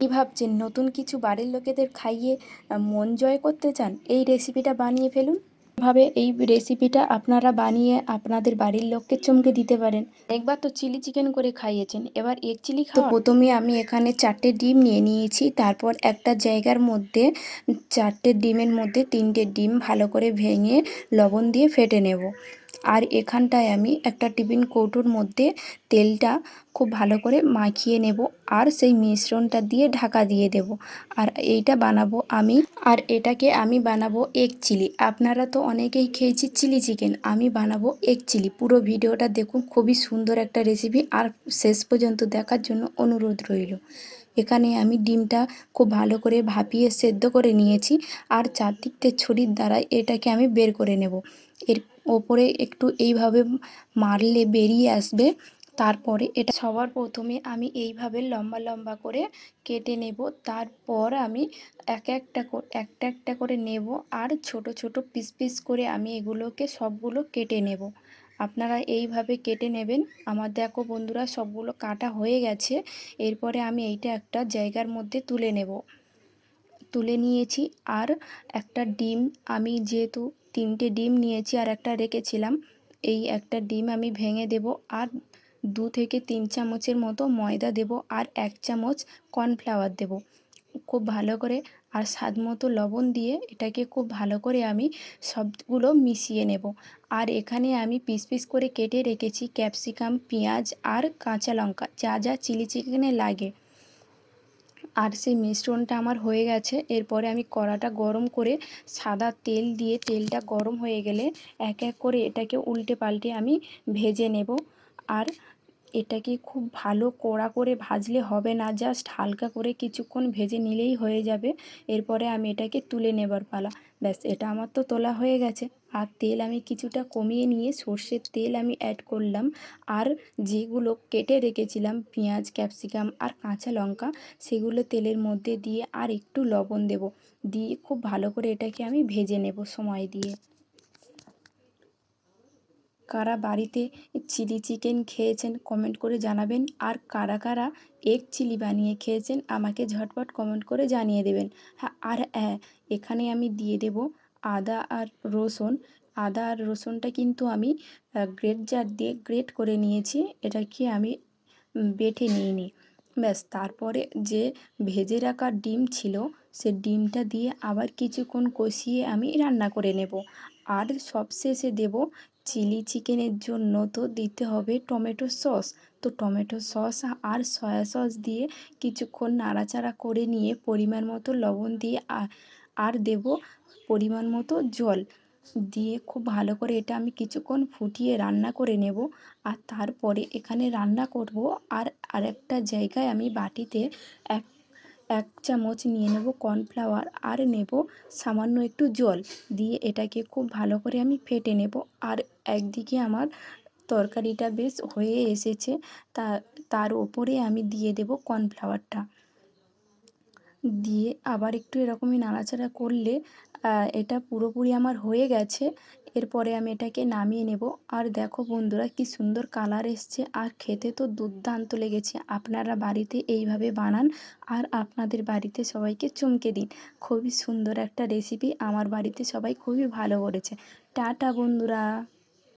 কি ভাবছেন? নতুন কিছু বাড়ির লোকেদের খাইয়ে মন জয় করতে চান? এই রেসিপিটা বানিয়ে ফেলুন। ভাবে এই রেসিপিটা আপনারা বানিয়ে আপনাদের বাড়ির লোককে চমকে দিতে পারেন। একবার তো চিলি চিকেন করে খাইয়েছেন। এবার এগ চিলি তো প্রথমে আমি এখানে চারটে ডিম নিয়ে নিয়েছি। তারপর একটা জায়গার মধ্যে চারটে ডিমের মধ্যে তিনটে ডিম ভালো করে ভেঙে লবণ দিয়ে ফেটে নেব। আর এখানটায় আমি একটা টিফিন কৌটোর মধ্যে তেলটা খুব ভালো করে মাখিয়ে নেব আর সেই মিশ্রণটা দিয়ে ঢাকা দিয়ে দেব। আর এইটা বানাবো আমি। আর এটাকে আমি বানাবো এগ চিলি আপনারা তো অনেকেই খেয়েছি চিলি চিকেন আমি বানাবো এগ চিলি পুরো ভিডিওটা দেখুন, খুবই সুন্দর একটা রেসিপি আর শেষ পর্যন্ত দেখার জন্য অনুরোধ রইল। এখানে আমি ডিমটা খুব ভালো করে ভাপিয়ে সেদ্ধ করে নিয়েছি। আর চারদিকতে ছুরির দ্বারা এটাকে আমি বের করে নেব। এর ওপরে একটু এইভাবে মারলে বেরিয়ে আসবে। তারপরে এটা সবার প্রথমে আমি এইভাবে লম্বা লম্বা করে কেটে নেব। তারপর আমি এক একটা একটা একটা করে নেব আর ছোট ছোট পিস পিস করে আমি এগুলোকে সবগুলো কেটে নেব। আপনারা এইভাবে কেটে নেবেন। আমার দেখো বন্ধুরা সবগুলো কাটা হয়ে গেছে। এরপরে আমি এইটা একটা জায়গার মধ্যে তুলে নেব। তুলে নিয়েছি আর একটা ডিম, আমি যেহেতু তিনটে ডিম নিয়েছি আর একটা রেখেছিলাম, এই একটা ডিম আমি ভেঙে দেব। আর দু থেকে তিন চামচের মতো ময়দা দেব আর এক চামচ কর্নফ্লাওয়ার দেব। খুব ভালো করে আর স্বাদ মতো লবণ দিয়ে এটাকে খুব ভালো করে আমি সবগুলো মিশিয়ে নেব। আর এখানে আমি পিস পিস করে কেটে রেখেছি ক্যাপসিকাম, পেঁয়াজ আর কাঁচা লঙ্কা। যা যা চিলি চিকেনে লাগে। আর সেই মিশ্রণটা আমার হয়ে গেছে। এরপরে আমি কড়াটা গরম করে সাদা তেল দিয়ে, তেলটা গরম হয়ে গেলে এক এক করে এটাকে উল্টে পাল্টে আমি ভেজে নেব। আর এটাকে খুব ভালো কড়া করে ভাজলে হবে না জাস্ট হালকা করে কিছুক্ষণ ভেজে নিলেই হয়ে যাবে। এরপরে আমি এটাকে তুলে নেবার পালা। ব্যাস, এটা আমার তো তোলা হয়ে গেছে। আর তেল আমি কিছুটা কমিয়ে নিয়ে সর্ষের তেল আমি অ্যাড করলাম। আর যেগুলো কেটে রেখেছিলাম, পেঁয়াজ ক্যাপসিকাম আর কাঁচা লঙ্কা, সেগুলো তেলের মধ্যে দিয়ে আর একটু লবণ দেব। দিয়ে খুব ভালো করে এটাকে আমি ভেজে নেব সময় দিয়ে। কারা বাড়িতে চিলি চিকেন খেয়েছেন কমেন্ট করে জানাবেন। আর কারা কারা এগ চিলি বানিয়ে খেয়েছেন আমাকে ঝটপট কমেন্ট করে জানিয়ে দেবেন। হ্যাঁ আর হ্যাঁ এখানে আমি দিয়ে দেব আদা আর রসুন। আদা আর রসুনটা কিন্তু আমি গ্রেট জার দিয়ে গ্রেট করে নিয়েছি। এটাকে আমি বেটে নিইনি। ব্যাস, তারপরে যে ভেজে রাখা ডিম ছিল, সে ডিমটা দিয়ে আবার কিছুক্ষণ কষিয়ে আমি রান্না করে নেব। আর সবশেষে দেব চিলি চিকেনের জন্য তো দিতে হবে টমেটো সস। তো টমেটো সস আর সয়া সস দিয়ে কিছুক্ষণ নাড়াচাড়া করে নিয়ে পরিমাণ মতো লবণ দিয়ে আর দেব পরিমাণ মতো জল। দিয়ে খুব ভালো করে এটা আমি কিছুক্ষণ ফুটিয়ে রান্না করে নেব। আর তারপরে এখানে রান্না করব আর আরেকটা জায়গায় আমি বাটিতে এক এক চামচ নিয়ে নেব কর্নফ্লাওয়ার আর নেব সামান্য একটু জল। দিয়ে এটাকে খুব ভালো করে আমি ফেটে নেব। আর একদিকে আমার তরকারিটা বেশ হয়ে এসেছে। তা, তার ওপরে আমি দিয়ে দেব কর্নফ্লাওয়ারটা দিয়ে আবার একটু এরকমই নাড়াচাড়া করলে এটা পুরোপুরি আমার হয়ে গেছে। এরপরে আমি এটাকে নামিয়ে নেব। আর দেখো বন্ধুরা, কি সুন্দর কালার এসছে। আর খেতে তো দুর্দান্ত লেগেছে। আপনারা বাড়িতে এইভাবে বানান আর আপনাদের বাড়িতে সবাইকে চমকে দিন। খুবই সুন্দর একটা রেসিপি আমার বাড়িতে সবাই খুবই ভালো করেছে। টাটা বন্ধুরা!